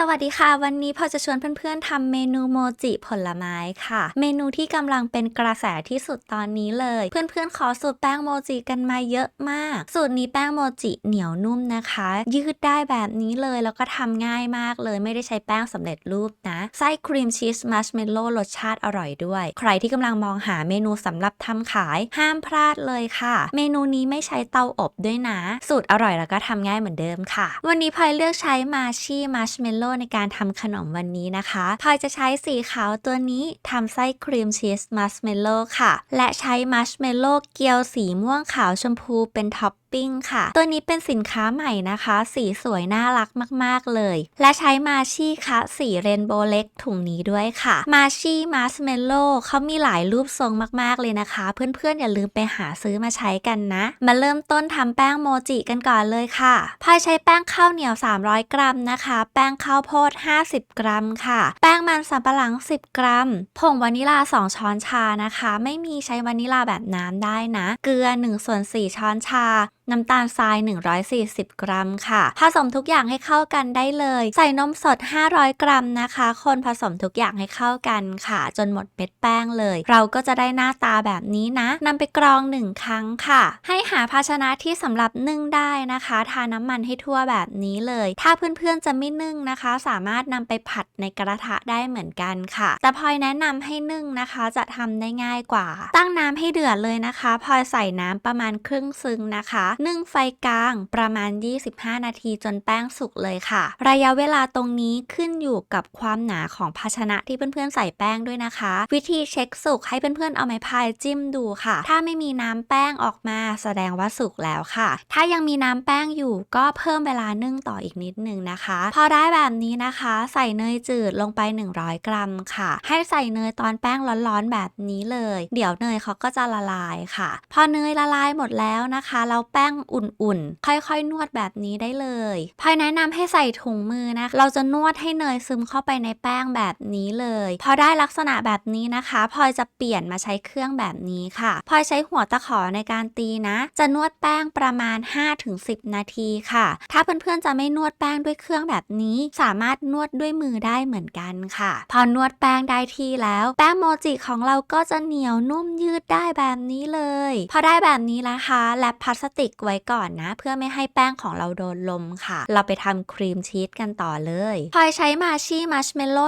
สวัสดีค่ะ วันนี้พอจะชวนเพื่อนๆทำเมนูโมจิผลไม้ค่ะ เมนูที่กำลังเป็นกระแสที่สุดตอนนี้เลย เพื่อนๆขอสูตรแป้งโมจิกันมาเยอะมาก สูตรนี้แป้งโมจิเหนียวนุ่มนะคะ ยืดได้แบบนี้เลยแล้วก็ทำง่ายมากเลย ไม่ได้ใช้แป้งสำเร็จรูปนะไส้ครีมชีสมัชเมลโล่รสชาติอร่อยด้วย ใครที่กำลังมองหาเมนูสำหรับทำขายห้ามพลาดเลยค่ะ เมนูนี้ไม่ใช้เตาอบด้วยนะ สูตรอร่อยแล้วก็ทำง่ายเหมือนเดิมค่ะ วันนี้พลอยเลือกใช้มาชีมัชเมลโล่ในการทำขนมวันนี้นะคะพลอยจะใช้สีขาวตัวนี้ทำไส้ครีมชีสมัชเมลโล่ค่ะ และใช้มัชเมลโล่เกียวสีม่วงขาวชมพูเป็นท็อปปิ้งค่ะ ตัวนี้เป็นสินค้าใหม่นะคะ สีสวยน่ารักมาก ๆ เลย และใช้มาชี่คะสีเรนโบว์เล็กถุงนี้ด้วยค่ะ มาชี่มัสเมลโล่เขามีหลายรูปทรงมาก ๆ เลยนะคะ เพื่อน ๆ อย่าลืมไปหาซื้อมาใช้กันนะ มาเริ่มต้นทำแป้งโมจิกันก่อนเลยค่ะพายใช้แป้งข้าวเหนียว 300 กรัมนะคะ แป้งข้าวโพด 50 กรัมค่ะ แป้งมันสำปะหลัง 10 กรัม ผงวานิลา 2 ช้อนชานะคะ ไม่มีใช้วานิลาแบบน้ำได้นะ เกลือ1ส่วน4ช้อนชาน้ำตาลทราย 140 กรัมค่ะ ผสมทุกอย่างให้เข้ากันได้เลย ใส่นมสด 500 กรัมนะคะ คนผสมทุกอย่างให้เข้ากันค่ะ จนหมดเม็ดแป้งเลย เราก็จะได้หน้าตาแบบนี้นะนำไปกรองหนึ่งครั้งค่ะ ให้หาภาชนะที่สำหรับนึ่งได้นะคะ ทาน้ำมันให้ทั่วแบบนี้เลย ถ้าเพื่อนๆจะไม่นึ่งนะคะ สามารถนำไปผัดในกระทะได้เหมือนกันค่ะ แต่พลอยแนะนำให้นึ่งนะคะจะทำได้ง่ายกว่า ตั้งน้ำให้เดือดเลยนะคะพลอยใส่น้ำประมาณครึ่งซึ้งนะคะนึ่งไฟกลางประมาณ 25 นาทีจนแป้งสุกเลยค่ะ ระยะเวลาตรงนี้ขึ้นอยู่กับความหนาของภาชนะที่เพื่อนๆใส่แป้งด้วยนะคะ วิธีเช็คสุกให้เพื่อนๆเอาไม้พายจิ้มดูค่ะ ถ้าไม่มีน้ำแป้งออกมาแสดงว่าสุกแล้วค่ะ ถ้ายังมีน้ำแป้งอยู่ก็เพิ่มเวลานึ่งต่ออีกนิดนึงนะคะ พอได้แบบนี้นะคะ ใส่เนยจืดลงไป 100 กรัมค่ะ ให้ใส่เนยตอนแป้งร้อนๆแบบนี้เลย เดี๋ยวเนยเขาก็จะละลายค่ะ พอเนยละลายหมดแล้วนะคะแล้วแป้งอุ่นๆ ค่อยๆ นวดแบบนี้ได้เลยพายแนะนำให้ใส่ถุงมือนะ เราจะนวดให้เนยซึมเข้าไปในแป้งแบบนี้เลย พอได้ลักษณะแบบนี้นะคะพลอยจะเปลี่ยนมาใช้เครื่องแบบนี้ค่ะพลอยใช้หัวตะขอในการตีนะ จะนวดแป้งประมาณ 5-10 นาทีค่ะ ถ้าเพื่อนๆจะไม่นวดแป้งด้วยเครื่องแบบนี้ สามารถนวดด้วยมือได้เหมือนกันค่ะ พอนวดแป้งได้ที่แล้ว แป้งโมจิของเราก็จะเหนียวนุ่มยืดได้แบบนี้เลย พอได้แบบนี้นะคะ แลบพลาสติกไว้ก่อนนะ เพื่อไม่ให้แป้งของเราโดนลมค่ะ เราไปทำครีมชีสกันต่อเลยพลอยใช้มาชีมัชเมลโล่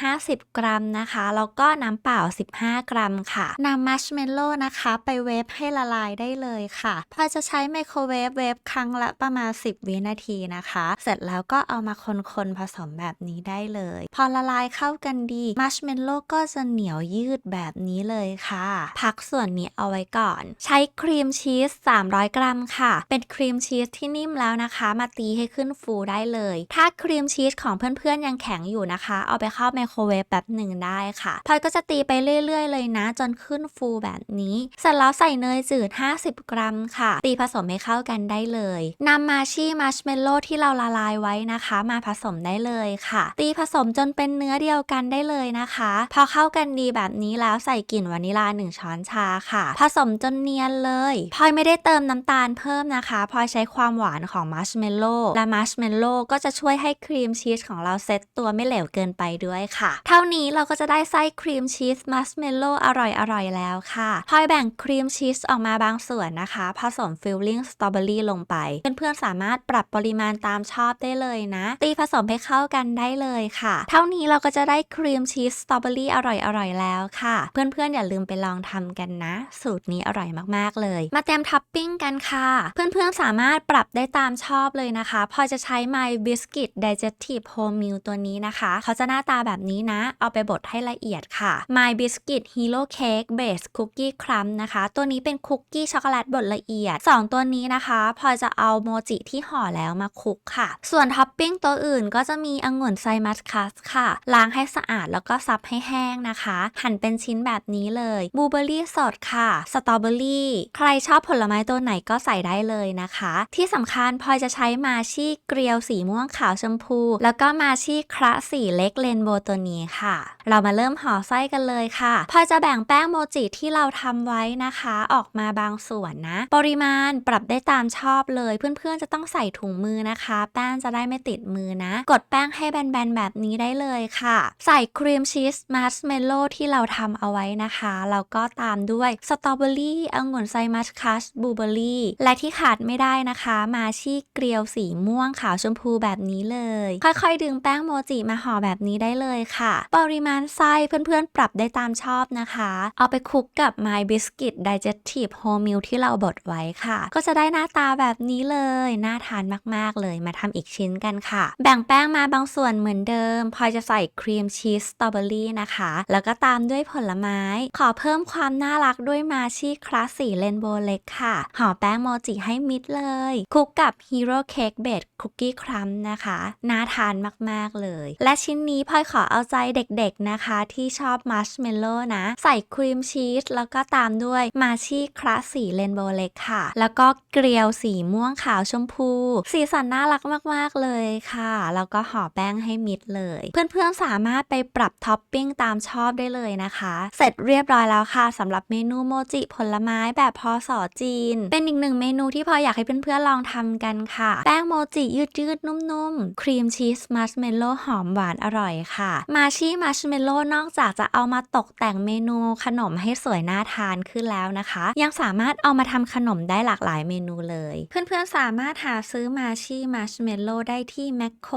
150 กรัมนะคะแล้วก็น้ำเปล่า 15 กรัมค่ะนำมัชเมลโล่นะคะไปเวฟให้ละลายได้เลยค่ะพลอยจะใช้ไมโครเวฟเวฟครั้งละประมาณ 10 วินาทีนะคะ เสร็จแล้วก็เอามาคนๆผสมแบบนี้ได้เลย พอละลายเข้ากันดีมัชเมลโล่ก็จะเหนียวยืดแบบนี้เลยค่ะ พักส่วนนี้เอาไว้ก่อน ใช้ครีมชีส 300 กรัมค่ะ เป็นครีมชีสที่นิ่มแล้วนะคะ มาตีให้ขึ้นฟูได้เลย ถ้าครีมชีสของเพื่อนๆยังแข็งอยู่นะคะ เอาไปเข้าไมโครเวฟแบบหนึ่งได้ค่ะพลอยก็จะตีไปเรื่อย ๆ เลยนะ จนขึ้นฟูแบบนี้ เสร็จแล้วใส่เนยจืด 50 กรัมค่ะ ตีผสมให้เข้ากันได้เลยนำมาชีมัชเมลโล่ที่เราละลายไว้นะคะ มาผสมได้เลยค่ะ ตีผสมจนเป็นเนื้อเดียวกันได้เลยนะคะ พอเข้ากันดีแบบนี้แล้วใส่กลิ่นวานิลา1ช้อนชาค่ะ ผสมจนเนียนเลยพลอยไม่ได้เติมน้ำตาลเพิ่มนะคะพลอยใช้ความหวานของมัชเมลโล่และมัชเมลโล่ก็จะช่วยให้ครีมชีสของเราเซ็ตตัวไม่เหลวเกินไปด้วยค่ะ เท่านี้เราก็จะได้ไส้ครีมชีสมัชเมลโล่อร่อยๆแล้วค่ะพลอยแบ่งครีมชีสออกมาบางส่วนนะคะ ผสมฟิลลิ่งสตรอเบอรี่ลงไป เพื่อนๆสามารถปรับปริมาณตามชอบได้เลยนะ ตีผสมให้เข้ากันได้เลยค่ะ เท่านี้เราก็จะได้ครีมชีสสตรอเบอรี่อร่อยๆแล้วค่ะ เพื่อนๆอย่าลืมไปลองทำกันนะ สูตรนี้อร่อยมากๆเลย มาเตรียมท็อปปิ้งกันค่ะเพื่อนๆสามารถปรับได้ตามชอบเลยนะคะ พอจะใช้ My Biscuit Digestive Wholemeal ตัวนี้นะคะ เขาจะหน้าตาแบบนี้นะ เอาไปบดให้ละเอียดค่ะ My Biscuit Hero Cake Base Cookie Crumb นะคะ ตัวนี้เป็นคุกกี้ช็อกโกแลตบดละเอียด 2 ตัวนี้นะคะ พอจะเอาโมจิที่ห่อแล้วมาคลุกค่ะ ส่วนท็อปปิ้งตัวอื่นก็จะมีองุ่นไซมัสคัสค่ะ ล้างให้สะอาดแล้วก็ซับให้แห้งนะคะ หั่นเป็นชิ้นแบบนี้เลยบลูเบอร์รี่สดค่ะ สตรอเบอรี่ ใครชอบผลไม้ตัวไหนก็ใส่ได้เลยนะคะ ที่สำคัญพลอยจะใช้มาชี่เกลียวสีม่วงขาวชมพู แล้วก็มาชี่คระสีเล็กเรนโบว์ตัวนี้ค่ะ เรามาเริ่มห่อไส้กันเลยค่ะพลอยจะแบ่งแป้งโมจิที่เราทำไว้นะคะ ออกมาบางส่วนนะ ปริมาณปรับได้ตามชอบเลย เพื่อนๆจะต้องใส่ถุงมือนะคะ แป้งจะได้ไม่ติดมือนะ กดแป้งให้แบนๆแบบนี้ได้เลยค่ะ ใส่ครีมชีสมัสเมลโล่ที่เราทำเอาไว้นะคะแล้วก็ตามด้วยสตรอเบอรี่องุ่นไซมัสคัสบลูเบอรี่และที่ขาดไม่ได้นะคะ มาชีเกลียวสีม่วงขาวชมพูแบบนี้เลย ค่อยๆ ดึงแป้งโมจิมาห่อแบบนี้ได้เลยค่ะ ปริมาณไส้เพื่อนๆ ปรับได้ตามชอบนะคะ เอาไปคลุกกับ My Biscuit Digestive Whole Meal ที่เราบดไว้ค่ะ ก็จะได้หน้าตาแบบนี้เลย น่าทานมากๆเลยมาทำอีกชิ้นกันค่ะ แบ่งแป้งมาบางส่วนเหมือนเดิม พอจะใส่ครีมชีสสตรอเบอรี่นะคะ แล้วก็ตามด้วยผลไม้ ขอเพิ่มความน่ารักด้วยมาชีคลาสสีเรนโบว์เล็กค่ะห่อแป้งโมจิให้มิดเลย คุกกับ Hero Cake Bake Cookie Crumb นะคะ น่าทานมาก ๆ เลย และชิ้นนี้พลอยขอเอาใจเด็กๆนะคะ ที่ชอบมัชเมลโล่นะ ใส่ครีมชีสแล้วก็ตามด้วยมาชีคลาสสีเรนโบว์เล็กค่ะ แล้วก็เกลียวสีม่วงขาวชมพู สีสันน่ารักมาก ๆ เลยค่ะ แล้วก็ห่อแป้งให้มิดเลย เพื่อนๆสามารถไปปรับท็อปปิ้งตามชอบได้เลยนะคะ เสร็จเรียบร้อยแล้วค่ะสำหรับเมนูโมจิผลไม้แบบพอสอจีน เป็นอีกหนึ่งเมนูที่พออยากให้เพื่อนๆลองทำกันค่ะ แป้งโมจิยืดๆ นุ่มๆ ครีมชีสมัชเมลโล่หอมหวานอร่อยค่ะมาชีมัชเมลโล่นอกจากจะเอามาตกแต่งเมนูขนมให้สวยน่าทานขึ้นแล้วนะคะ ยังสามารถเอามาทำขนมได้หลากหลายเมนูเลย เพื่อนๆสามารถหาซื้อมาชีมัชเมลโล่ได้ที่แมคโคร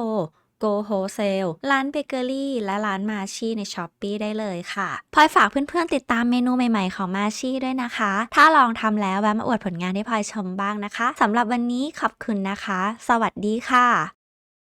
Go Wholesale ร้านเบเกอรี่และร้านมาชีในช้อปปีได้เลยค่ะพลอยฝากเพื่อนๆติดตามเมนูใหม่ๆของมาชีด้วยนะคะ ถ้าลองทำแล้วแวะมาอวดผลงานให้พลอยชมบ้างนะคะสำหรับวันนี้ขอบคุณนะคะ สวัสดีค่ะ